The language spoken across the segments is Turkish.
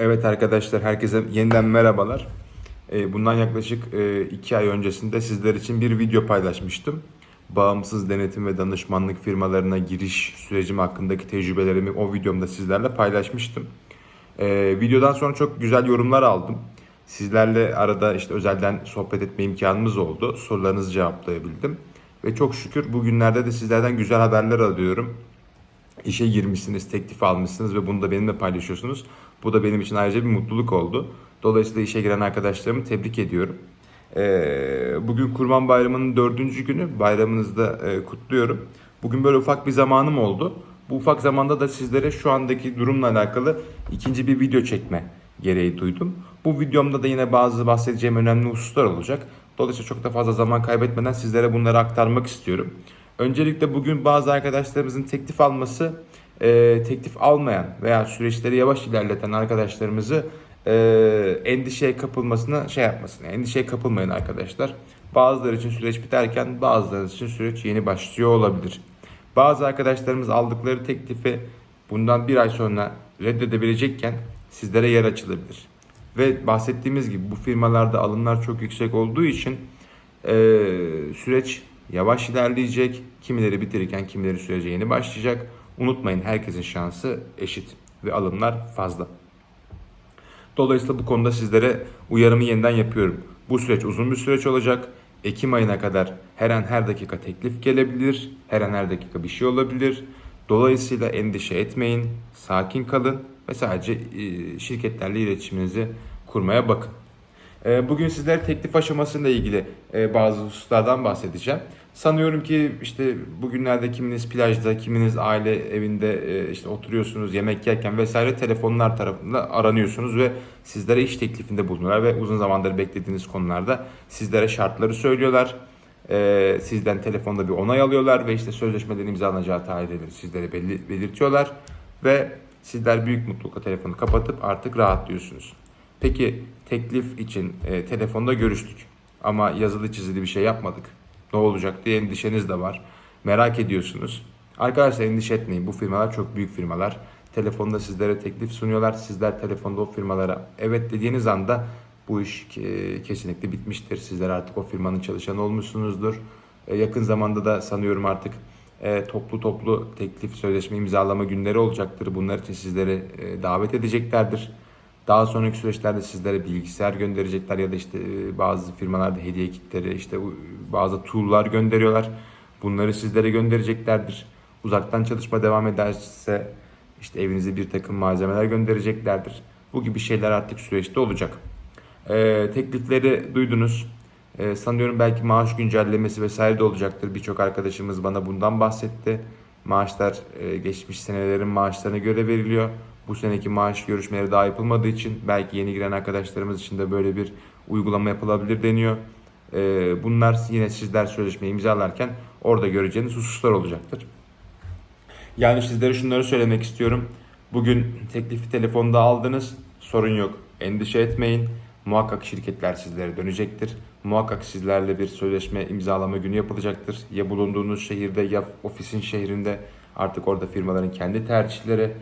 Evet arkadaşlar herkese yeniden merhabalar. Ee, Bundan yaklaşık e, iki ay öncesinde sizler için bir video paylaşmıştım. Bağımsız denetim ve danışmanlık firmalarına giriş sürecim hakkındaki tecrübelerimi o videomda sizlerle paylaşmıştım. Ee, Videodan sonra çok güzel yorumlar aldım. Sizlerle arada işte özelden sohbet etme imkanımız oldu. Sorularınızı cevaplayabildim. Ve çok şükür bugünlerde de sizlerden güzel haberler alıyorum işe girmişsiniz, teklif almışsınız ve bunu da benimle paylaşıyorsunuz. Bu da benim için ayrıca bir mutluluk oldu. Dolayısıyla işe giren arkadaşlarımı tebrik ediyorum. Ee, bugün Kurban Bayramı'nın dördüncü günü. Bayramınızı da e, kutluyorum. Bugün böyle ufak bir zamanım oldu. Bu ufak zamanda da sizlere şu andaki durumla alakalı ikinci bir video çekme gereği duydum. Bu videomda da yine bazı bahsedeceğim önemli hususlar olacak. Dolayısıyla çok da fazla zaman kaybetmeden sizlere bunları aktarmak istiyorum. Öncelikle bugün bazı arkadaşlarımızın teklif alması, e, teklif almayan veya süreçleri yavaş ilerleten arkadaşlarımızı e, endişeye kapılmasına şey yapmasın. endişeye kapılmayın arkadaşlar. Bazıları için süreç biterken bazıları için süreç yeni başlıyor olabilir. Bazı arkadaşlarımız aldıkları teklifi bundan bir ay sonra reddedebilecekken sizlere yer açılabilir. Ve bahsettiğimiz gibi bu firmalarda alımlar çok yüksek olduğu için ee, süreç yavaş ilerleyecek. Kimileri bitirirken kimileri sürece yeni başlayacak. Unutmayın herkesin şansı eşit ve alımlar fazla. Dolayısıyla bu konuda sizlere uyarımı yeniden yapıyorum. Bu süreç uzun bir süreç olacak. Ekim ayına kadar her an her dakika teklif gelebilir. Her an her dakika bir şey olabilir. Dolayısıyla endişe etmeyin. Sakin kalın ve sadece şirketlerle iletişiminizi kurmaya bakın. E, Bugün sizlere teklif aşamasıyla ilgili e, bazı hususlardan bahsedeceğim. Sanıyorum ki işte bugünlerde kiminiz plajda, kiminiz aile evinde e, işte oturuyorsunuz, yemek yerken vesaire telefonlar tarafından aranıyorsunuz ve sizlere iş teklifinde bulunuyorlar ve uzun zamandır beklediğiniz konularda sizlere şartları söylüyorlar. E, Sizden telefonda bir onay alıyorlar ve işte sözleşmelerin imzalanacağı tarihleri sizlere belirtiyorlar ve sizler büyük mutlulukla telefonu kapatıp artık rahatlıyorsunuz. Peki teklif için e, telefonda görüştük ama yazılı çizili bir şey yapmadık. Ne olacak diye endişeniz de var. Merak ediyorsunuz. Arkadaşlar endişe etmeyin. Bu firmalar çok büyük firmalar. Telefonda sizlere teklif sunuyorlar. Sizler telefonda o firmalara evet dediğiniz anda bu iş e, kesinlikle bitmiştir. Sizler artık o firmanın çalışanı olmuşsunuzdur. E, yakın zamanda da sanıyorum artık e, toplu toplu teklif sözleşme imzalama günleri olacaktır. Bunlar için sizleri davet edeceklerdir. Daha sonraki süreçlerde sizlere bilgisayar gönderecekler ya da işte e, bazı firmalarda hediye kitleri, işte bazı tool'lar gönderiyorlar. Bunları sizlere göndereceklerdir. Uzaktan çalışma devam ederse işte evinize bir takım malzemeler göndereceklerdir. Bu gibi şeyler artık süreçte olacak. Ee, teklifleri duydunuz. Ee, sanıyorum belki maaş güncellemesi vesaire de olacaktır. Birçok arkadaşımız bana bundan bahsetti. Maaşlar e, geçmiş senelerin maaşlarına göre veriliyor. Bu seneki maaş görüşmeleri daha yapılmadığı için belki yeni giren arkadaşlarımız için de böyle bir uygulama yapılabilir deniyor. Ee, bunlar yine sizler sözleşmeyi imzalarken orada göreceğiniz hususlar olacaktır. Yani sizlere şunları söylemek istiyorum. Bugün teklifi telefonda aldınız. Sorun yok. Endişe etmeyin. Muhakkak şirketler sizlere dönecektir. Muhakkak sizlerle bir sözleşme imzalama günü yapılacaktır. Ya bulunduğunuz şehirde ya ofisin şehrinde artık orada firmaların kendi tercihleri.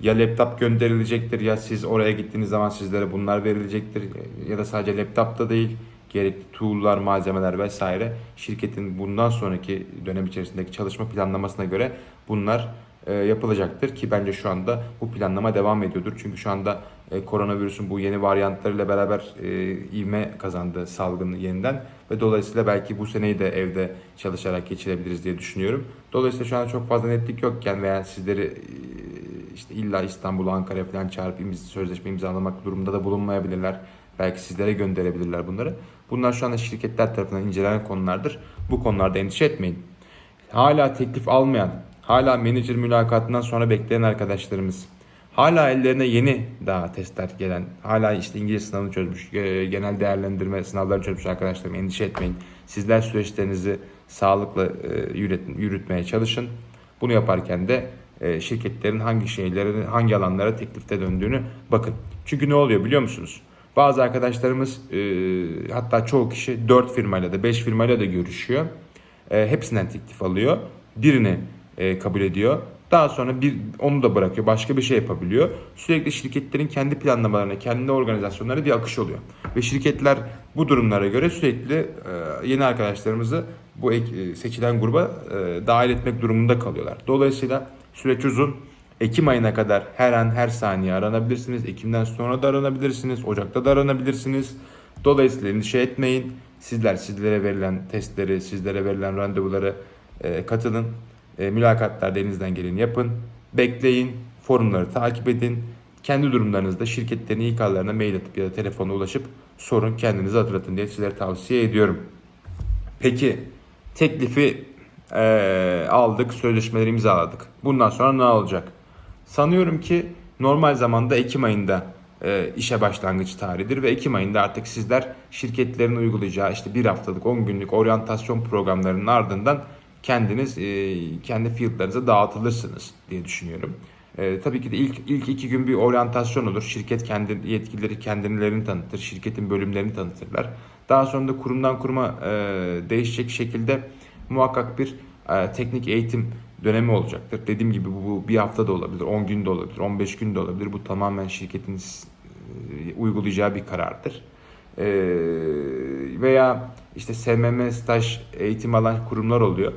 Ya laptop gönderilecektir ya siz oraya gittiğiniz zaman sizlere bunlar verilecektir. Ya da sadece laptop da değil gerekli tool'lar, malzemeler vesaire şirketin bundan sonraki dönem içerisindeki çalışma planlamasına göre bunlar e, yapılacaktır ki bence şu anda bu planlama devam ediyordur. Çünkü şu anda e, koronavirüsün bu yeni varyantlarıyla beraber e, ivme kazandı salgın yeniden ve dolayısıyla belki bu seneyi de evde çalışarak geçirebiliriz diye düşünüyorum. Dolayısıyla şu anda çok fazla netlik yokken veya sizleri işte illa İstanbul, Ankara falan çağırıp sözleşme imzalamak durumunda da bulunmayabilirler. Belki sizlere gönderebilirler bunları. Bunlar şu anda şirketler tarafından incelenen konulardır. Bu konularda endişe etmeyin. Hala teklif almayan, hala menajer mülakatından sonra bekleyen arkadaşlarımız, hala ellerine yeni daha testler gelen, hala işte İngilizce sınavını çözmüş, e, genel değerlendirme sınavlarını çözmüş arkadaşlarım endişe etmeyin. Sizler süreçlerinizi sağlıklı e, yürüt- yürütmeye çalışın. Bunu yaparken de şirketlerin hangi şeyleri, hangi alanlara teklifte döndüğünü bakın. Çünkü ne oluyor biliyor musunuz? Bazı arkadaşlarımız e, hatta çoğu kişi 4 firmayla da 5 firmayla da görüşüyor. E, hepsinden teklif alıyor. Birini e, kabul ediyor. Daha sonra bir onu da bırakıyor. Başka bir şey yapabiliyor. Sürekli şirketlerin kendi planlamalarına, kendi organizasyonlarına bir akış oluyor. Ve şirketler bu durumlara göre sürekli e, yeni arkadaşlarımızı bu e, seçilen gruba e, dahil etmek durumunda kalıyorlar. Dolayısıyla süreç uzun. Ekim ayına kadar her an her saniye aranabilirsiniz. Ekim'den sonra da aranabilirsiniz. Ocak'ta da aranabilirsiniz. Dolayısıyla endişe etmeyin. Sizler sizlere verilen testleri, sizlere verilen randevuları e, katılın. E, mülakatlarda elinizden geleni yapın. Bekleyin. Forumları takip edin. Kendi durumlarınızda şirketlerin İK'larına mail atıp ya da telefona ulaşıp sorun kendinizi hatırlatın diye sizlere tavsiye ediyorum. Peki teklifi eee, aldık, sözleşmeleri imzaladık. Bundan sonra ne olacak? Sanıyorum ki normal zamanda Ekim ayında eee, işe başlangıç tarihidir ve Ekim ayında artık sizler şirketlerin uygulayacağı işte bir haftalık 10 günlük oryantasyon programlarının ardından kendiniz eee, kendi fieldlarınıza dağıtılırsınız diye düşünüyorum. Eee, tabii ki de ilk ilk iki gün bir oryantasyon olur. Şirket kendi yetkilileri kendilerini tanıtır, şirketin bölümlerini tanıtırlar. Daha sonra da kurumdan kuruma eee, değişecek şekilde muhakkak bir eee, teknik eğitim dönemi olacaktır. Dediğim gibi bu, bu bir hafta da olabilir, 10 gün de olabilir, 15 gün de olabilir. Bu tamamen şirketin eee, uygulayacağı bir karardır. Eee, veya işte SMM staj eğitim alan kurumlar oluyor.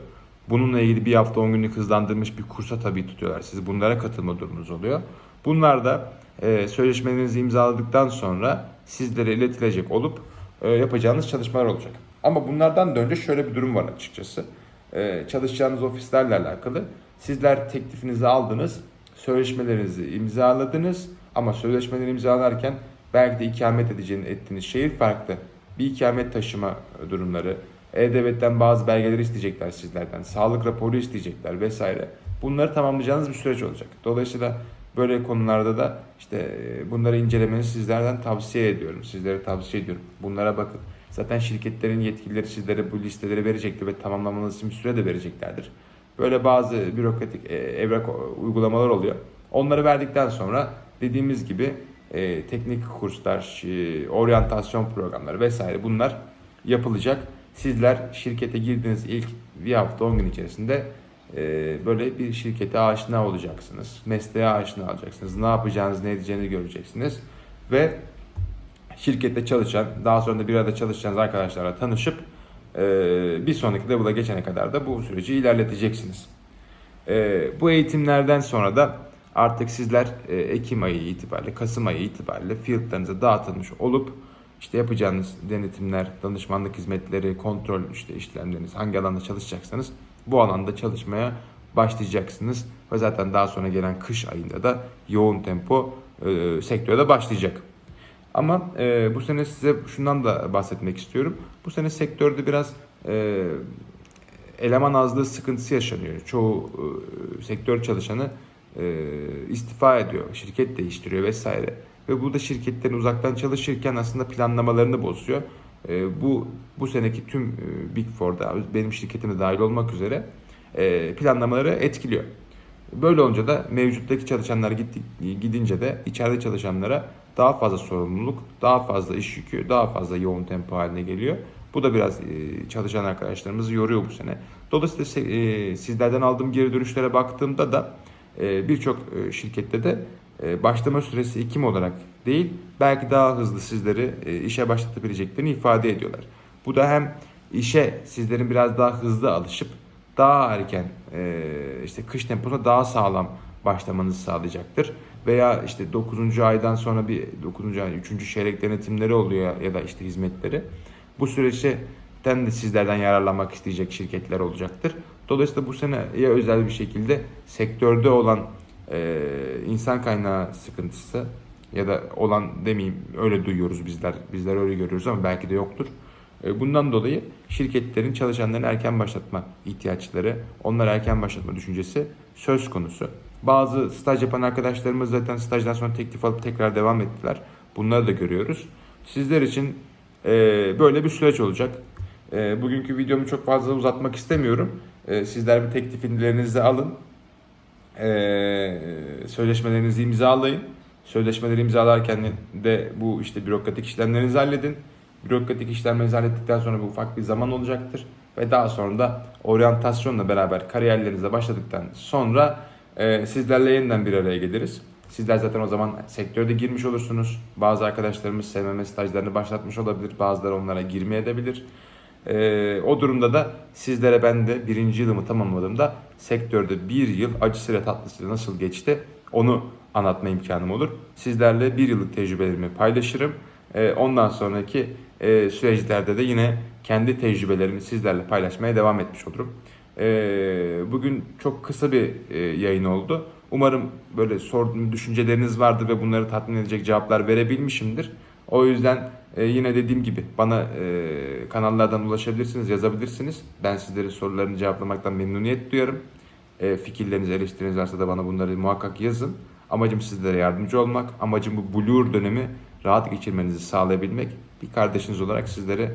Bununla ilgili bir hafta 10 günlük hızlandırılmış bir kursa tabii tutuyorlar. Siz bunlara katılma durumunuz oluyor. Bunlar da e, sözleşmelerinizi imzaladıktan sonra sizlere iletilecek olup e, yapacağınız çalışmalar olacak. Ama bunlardan da önce şöyle bir durum var açıkçası. E, çalışacağınız ofislerle alakalı. Sizler teklifinizi aldınız, sözleşmelerinizi imzaladınız ama sözleşmeleri imzalarken belki de ikamet edeceğiniz ettiğiniz şehir farklı. Bir ikamet taşıma durumları, E-Devlet'ten bazı belgeleri isteyecekler sizlerden, sağlık raporu isteyecekler vesaire. Bunları tamamlayacağınız bir süreç olacak. Dolayısıyla böyle konularda da işte e, bunları incelemenizi sizlerden tavsiye ediyorum. Sizlere tavsiye ediyorum. Bunlara bakın. Zaten şirketlerin yetkilileri sizlere bu listeleri verecektir ve tamamlamanız için bir süre de vereceklerdir. Böyle bazı bürokratik e, evrak uygulamalar oluyor. Onları verdikten sonra dediğimiz gibi e, teknik kurslar, oryantasyon programları vesaire bunlar yapılacak. Sizler şirkete girdiğiniz ilk bir hafta 10 gün içerisinde e, böyle bir şirkete aşina olacaksınız. Mesleğe aşina olacaksınız. Ne yapacağınızı, ne edeceğini göreceksiniz. Ve şirkette çalışan, daha sonra da bir arada çalışacağınız arkadaşlarla tanışıp e, bir sonraki level'a geçene kadar da bu süreci ilerleteceksiniz. E, bu eğitimlerden sonra da artık sizler Ekim ayı itibariyle, Kasım ayı itibariyle fieldlarınıza dağıtılmış olup işte yapacağınız denetimler, danışmanlık hizmetleri, kontrol işte işlemleriniz hangi alanda çalışacaksanız bu alanda çalışmaya başlayacaksınız. Ve zaten daha sonra gelen kış ayında da yoğun tempo e, sektörde başlayacak. Ama e, bu sene size şundan da bahsetmek istiyorum. Bu sene sektörde biraz e, eleman azlığı sıkıntısı yaşanıyor. Çoğu e, sektör çalışanı e, istifa ediyor, şirket değiştiriyor vesaire. Ve bu da şirketlerin uzaktan çalışırken aslında planlamalarını bozuyor. E, bu bu seneki tüm e, Big Four'da benim şirketim de dahil olmak üzere e, planlamaları etkiliyor. Böyle olunca da mevcuttaki çalışanlar gitti, gidince de içeride çalışanlara daha fazla sorumluluk, daha fazla iş yükü, daha fazla yoğun tempo haline geliyor. Bu da biraz e, çalışan arkadaşlarımızı yoruyor bu sene. Dolayısıyla e, sizlerden aldığım geri dönüşlere baktığımda da e, birçok şirkette de başlama süresi Ekim olarak değil, belki daha hızlı sizleri e, işe başlatabileceklerini ifade ediyorlar. Bu da hem işe sizlerin biraz daha hızlı alışıp daha erken e, işte kış temposuna daha sağlam başlamanızı sağlayacaktır. Veya işte 9. aydan sonra bir 9. ay 3. çeyrek denetimleri oluyor ya da işte hizmetleri. Bu süreçten de sizlerden yararlanmak isteyecek şirketler olacaktır. Dolayısıyla bu sene ya özel bir şekilde sektörde olan e, insan kaynağı sıkıntısı ya da olan demeyeyim öyle duyuyoruz bizler. Bizler öyle görüyoruz ama belki de yoktur. E, Bundan dolayı şirketlerin çalışanlarını erken başlatma ihtiyaçları, onları erken başlatma düşüncesi söz konusu. Bazı staj yapan arkadaşlarımız zaten stajdan sonra teklif alıp tekrar devam ettiler. Bunları da görüyoruz. Sizler için e, böyle bir süreç olacak. E, bugünkü videomu çok fazla uzatmak istemiyorum. E, sizler bir tekliflerinizi alın. E, sözleşmelerinizi imzalayın. Sözleşmeleri imzalarken de bu işte bürokratik işlemlerinizi halledin. Bürokratik işlemlerinizi hallettikten sonra bu ufak bir zaman olacaktır. Ve daha sonra da oryantasyonla beraber kariyerlerinize başladıktan sonra Ee, sizlerle yeniden bir araya geliriz. Sizler zaten o zaman sektörde girmiş olursunuz. Bazı arkadaşlarımız SMM stajlarını başlatmış olabilir. Bazıları onlara girmeye edebilir. Ee, o durumda da sizlere ben de birinci yılımı tamamladığımda sektörde bir yıl acısıyla tatlısıyla nasıl geçti onu anlatma imkanım olur. Sizlerle bir yıllık tecrübelerimi paylaşırım. Ee, ondan sonraki e, süreçlerde de yine kendi tecrübelerimi sizlerle paylaşmaya devam etmiş olurum. Ee, bugün çok kısa bir e, yayın oldu. Umarım böyle sorduğum düşünceleriniz vardır ve bunları tatmin edecek cevaplar verebilmişimdir. O yüzden e, yine dediğim gibi bana e, kanallardan ulaşabilirsiniz, yazabilirsiniz. Ben sizlerin sorularını cevaplamaktan memnuniyet duyarım. E, fikirleriniz, eleştiriniz varsa da bana bunları muhakkak yazın. Amacım sizlere yardımcı olmak. Amacım bu blur dönemi rahat geçirmenizi sağlayabilmek. Bir kardeşiniz olarak sizlere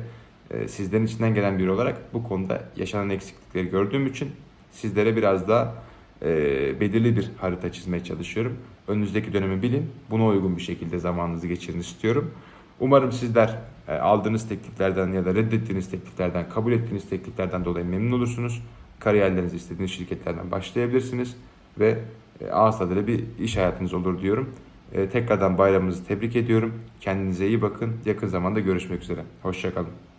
e, sizlerin içinden gelen biri olarak bu konuda yaşanan eksiklikleri gördüğüm için sizlere biraz daha e, belirli bir harita çizmeye çalışıyorum. Önünüzdeki dönemi bilin. Buna uygun bir şekilde zamanınızı geçirin istiyorum. Umarım sizler e, aldığınız tekliflerden ya da reddettiğiniz tekliflerden, kabul ettiğiniz tekliflerden dolayı memnun olursunuz. Kariyerlerinizi istediğiniz şirketlerden başlayabilirsiniz ve e, ağız tadıyla bir iş hayatınız olur diyorum. E, tekrardan bayramınızı tebrik ediyorum. Kendinize iyi bakın. Yakın zamanda görüşmek üzere. Hoşçakalın.